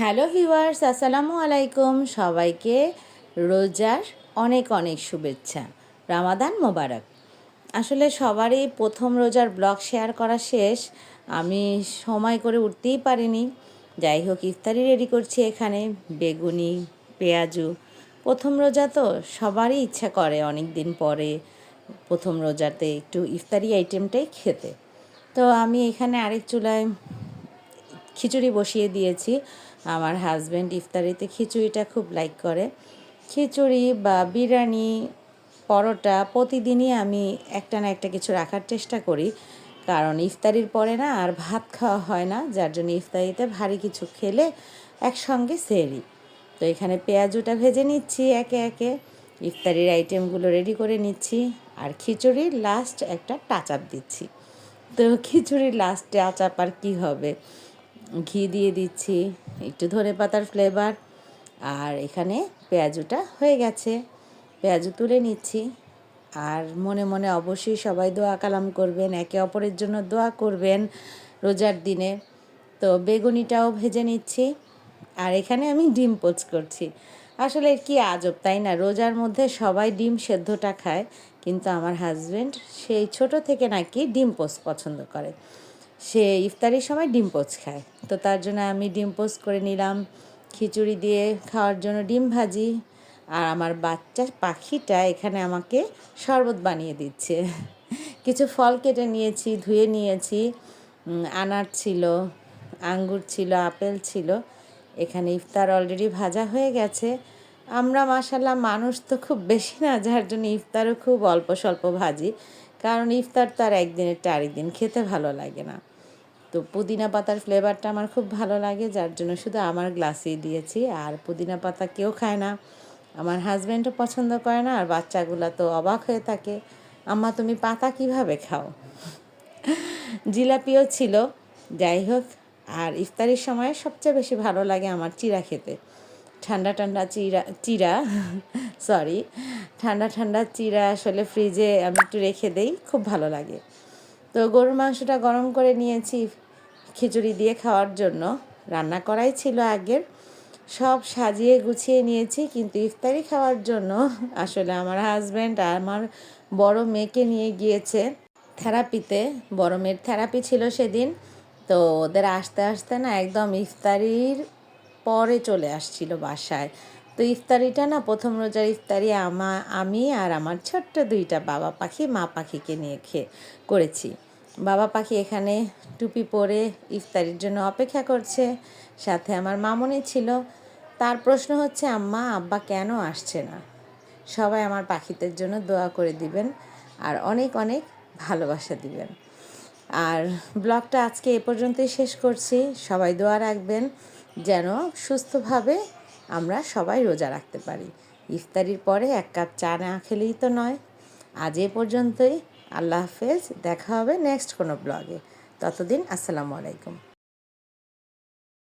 Hello viewers, আসসালামু আলাইকুম। সবাইকে রোজার অনেক অনেক শুভেচ্ছা। রামাদান মোবারক। আসলে সবারই প্রথম রোজার ব্লগ শেয়ার করা শেষ। আমি সময় করে উঠতেই পারিনি। যাই হোক, ইফতারি রেডি করছি এখানে। বেগুনি, পেঁয়াজু। প্রথম রোজা তো সবারই ইচ্ছা করে অনেক দিন পরে প্রথম রোজাতে একটু ইফতারি আইটেমটাই খেতে। তো আমি এখানে আরেক চুলায় খিচুড়ি বসিয়ে দিয়েছি। আমার হাজব্যান্ড ইফতারিতে খিচুড়িটা খুব লাইক করে। খিচুড়ি বা বিরিয়ানি, পরোটা প্রতিদিনই আমি একটা না একটা কিছু রাখার চেষ্টা করি। কারণ ইফতারির পরে না আর ভাত খাওয়া হয় না, যার জন্য ইফতারিতে ভারী কিছু খেলে একসঙ্গে সেরি। তো এখানে পেঁয়াজুটা ভেজে নিচ্ছি একে একে। ইফতারির আইটেমগুলো রেডি করে নিচ্ছি। আর খিচুড়ির লাস্ট একটা টাচ আপ দিচ্ছি। তো খিচুড়ির লাস্টে আচাপ আর কী হবে? ঘি দিয়ে দিচ্ছি, একটু ধনে পাতার ফ্লেভার আর এখানে পেঁয়াজুটা হয়ে গেছে। পেঁয়াজু তুলে নিচ্ছি, আর মনে মনে অবশ্যই সবাই দোয়া কালাম করবেন, একে অপরের জন্য দোয়া করবেন রোজার দিনে। তো বেগুনিটাও ভেজে নিচ্ছি, আর এখানে আমি ডিম পোচ করছি। আসলে কি আজব, তাই না? রোজার মধ্যে সবাই ডিম সেদ্ধটা খায়, কিন্তু আমার হাজব্যান্ড সেই ছোট থেকে নাকি ডিম পোস্ট পছন্দ করে। সে ইফতারির সময় ডিম পোচ খায়। তো তার জন্য আমি ডিম পোচ করে নিলাম, খিচুড়ি দিয়ে খাওয়ার জন্য ডিম ভাজি। আর আমার বাচ্চা পাখিটা এখানে আমাকে শরবত বানিয়ে দিচ্ছে। কিছু ফল কেটে নিয়েছি, ধুয়ে নিয়েছি আনার ছিল, আঙ্গুর ছিল, আপেল ছিল। এখানে ইফতার অলরেডি ভাজা হয়ে গেছে। আমরা মাসাল্লাহ মানুষ তো খুব বেশি না, যার জন্য ইফতারও খুব অল্প স্বল্প ভাজি। কারণ ইফতার তো আর একদিনের আরেকদিন খেতে ভালো লাগে না। তো পুদিনা পাতার ফ্লেভারটা আমার খুব ভালো লাগে, যার জন্য শুধু আমার গ্লাসেই দিয়েছি। আর পুদিনা পাতা কেউ খায় না, আমার হাজব্যান্ডও পছন্দ করে না, আর বাচ্চাগুলো তো অবাক হয়ে থাকে, আম্মা, তুমি পাতা কীভাবে খাও? জিলাপিও ছিল, যাই হোক, আর ইফতারির সময় সবচেয়ে বেশি ভালো লাগে আমার চিরা খেতে। ঠান্ডা ঠান্ডা চিরা চিরা সরি ঠান্ডা ঠান্ডা চিরা আসলে ফ্রিজে আমি একটু রেখে দেই, খুব ভালো লাগে। তো গরুর মাংসটা গরম করে নিয়েছি খিচুড়ি দিয়ে খাওয়ার জন্য রান্না করাই ছিল আগের। সব সাজিয়ে গুছিয়ে নিয়েছি, কিন্তু ইফতারি খাওয়ার জন্য আসলে আমার হাজব্যান্ড আর আমার বড় মেয়েকে নিয়ে গিয়েছে থেরাপিতে বড় মেয়ের থেরাপি ছিল সেদিন, তো ওদের আসতে আসতে না একদম ইফতারির পরে চলে আসছিল বাসায়। তো ইফতারিটা না, প্রথম রোজার ইফতারি আমা, আমি আর আমার ছোট্ট দুইটা বাবা পাখি, মা পাখিকে নিয়ে খেয়ে করেছি। বাবা পাখি এখানে টুপি পরে ইফতারির জন্য অপেক্ষা করছে। সাথে আমার মামনি ছিল। তার প্রশ্ন হচ্ছে, আম্মা, আব্বা কেন আসছে না? সবাই আমার পাখিদের জন্য দোয়া করে দিবেন আর অনেক অনেক ভালোবাসা দিবেন। আর ব্লগটা আজকে এ পর্যন্তই শেষ করছি। সবাই দোয়া রাখবেন যেন সুস্থভাবে আমরা সবাই রোজা রাখতে পারি। ইফতারির পরে এক কাপ চা না খেলেই তো নয়। আজ এ পর্যন্তই। আল্লাহ হাফেজ দেখা হবে নেক্সট কোনো ব্লগে ততদিন আসসালামু আলাইকুম।